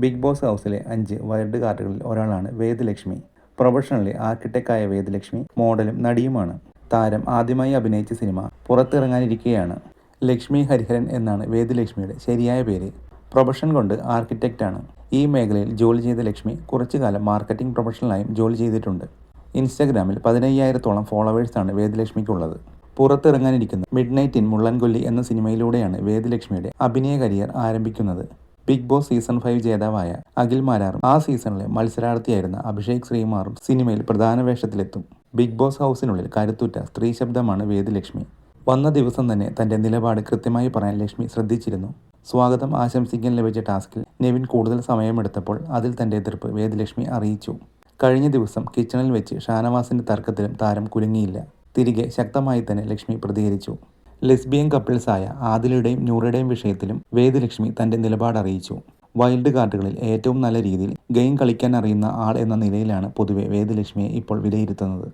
Big boss ഹൗസിലെ അഞ്ച് wild കാർഡുകളിൽ ഒരാളാണ് വേദലക്ഷ്മി. പ്രൊഫഷണലി ആർക്കിടെക്റ്റായ വേദലക്ഷ്മി മോഡലും നടിയുമാണ്. താരം ആദ്യമായി അഭിനയിച്ച സിനിമ പുറത്തിറങ്ങാനിരിക്കുകയാണ് ലക്ഷ്മി ഹരിഹരൻ എന്നാണ് വേദലക്ഷ്മിയുടെ ശരിയായ പേര്. പ്രൊഫഷൻ കൊണ്ട് ആർക്കിടെക്റ്റാണ് ഈ മേഖലയിൽ ജോലി ചെയ്ത ലക്ഷ്മി കുറച്ചു കാലം മാർക്കറ്റിംഗ് പ്രൊഫഷണലായും ജോലി ചെയ്തിട്ടുണ്ട്. ഇൻസ്റ്റാഗ്രാമിൽ പതിനയ്യായിരത്തോളം ഫോളോവേഴ്സാണ് വേദലക്ഷ്മിക്കുള്ളത്. പുറത്തിറങ്ങാനിരിക്കുന്ന മിഡ് നൈറ്റ് ഇൻ മുള്ളൻകൊല്ലി എന്ന സിനിമയിലൂടെയാണ് വേദലക്ഷ്മിയുടെ അഭിനയ കരിയർ ആരംഭിക്കുന്നത്. ബിഗ് ബോസ് സീസൺ ഫൈവ് ജേതാവായ അഖിൽ മാരാറും ആ സീസണിലെ മത്സരാർത്ഥിയായിരുന്ന അഭിഷേക് ശ്രീമാറും സിനിമയിൽ പ്രധാന വേഷത്തിലെത്തും. ബിഗ് ബോസ് ഹൗസിനുള്ളിൽ കരുത്തുറ്റ സ്ത്രീ ശബ്ദമാണ് വേദലക്ഷ്മി. വന്ന ദിവസം തന്നെ തന്റെ നിലപാട് കൃത്യമായി പറയാൻ ലക്ഷ്മി ശ്രദ്ധിച്ചിരുന്നു. സ്വാഗതം ആശംസിക്കാൻ ലഭിച്ച ടാസ്കിൽ നെവിൻ കൂടുതൽ സമയമെടുത്തപ്പോൾ അതിൽ തന്റെ എതിർപ്പ് വേദലക്ഷ്മി അറിയിച്ചു. കഴിഞ്ഞ ദിവസം കിച്ചണിൽ വെച്ച് ഷാനവാസിന്റെ തർക്കത്തിലും താരം കുലുങ്ങിയില്ല. തിരികെ ശക്തമായി തന്നെ ലക്ഷ്മി പ്രതികരിച്ചു. ലെസ്ബിയൻ കപ്പിൾസായ ആദിലയുടെയും നൂറയുടെയും വിഷയത്തിലും വേദലക്ഷ്മി തന്റെ നിലപാട് അറിയിച്ചു. വൈൽഡ് കാർഡുകളിൽ ഏറ്റവും നല്ല രീതിയിൽ ഗെയിം കളിക്കാൻ അറിയുന്ന ആൾ എന്ന നിലയിലാണ് പൊതുവെ വേദലക്ഷ്മിയെ ഇപ്പോൾ വിലയിരുത്തുന്നത്.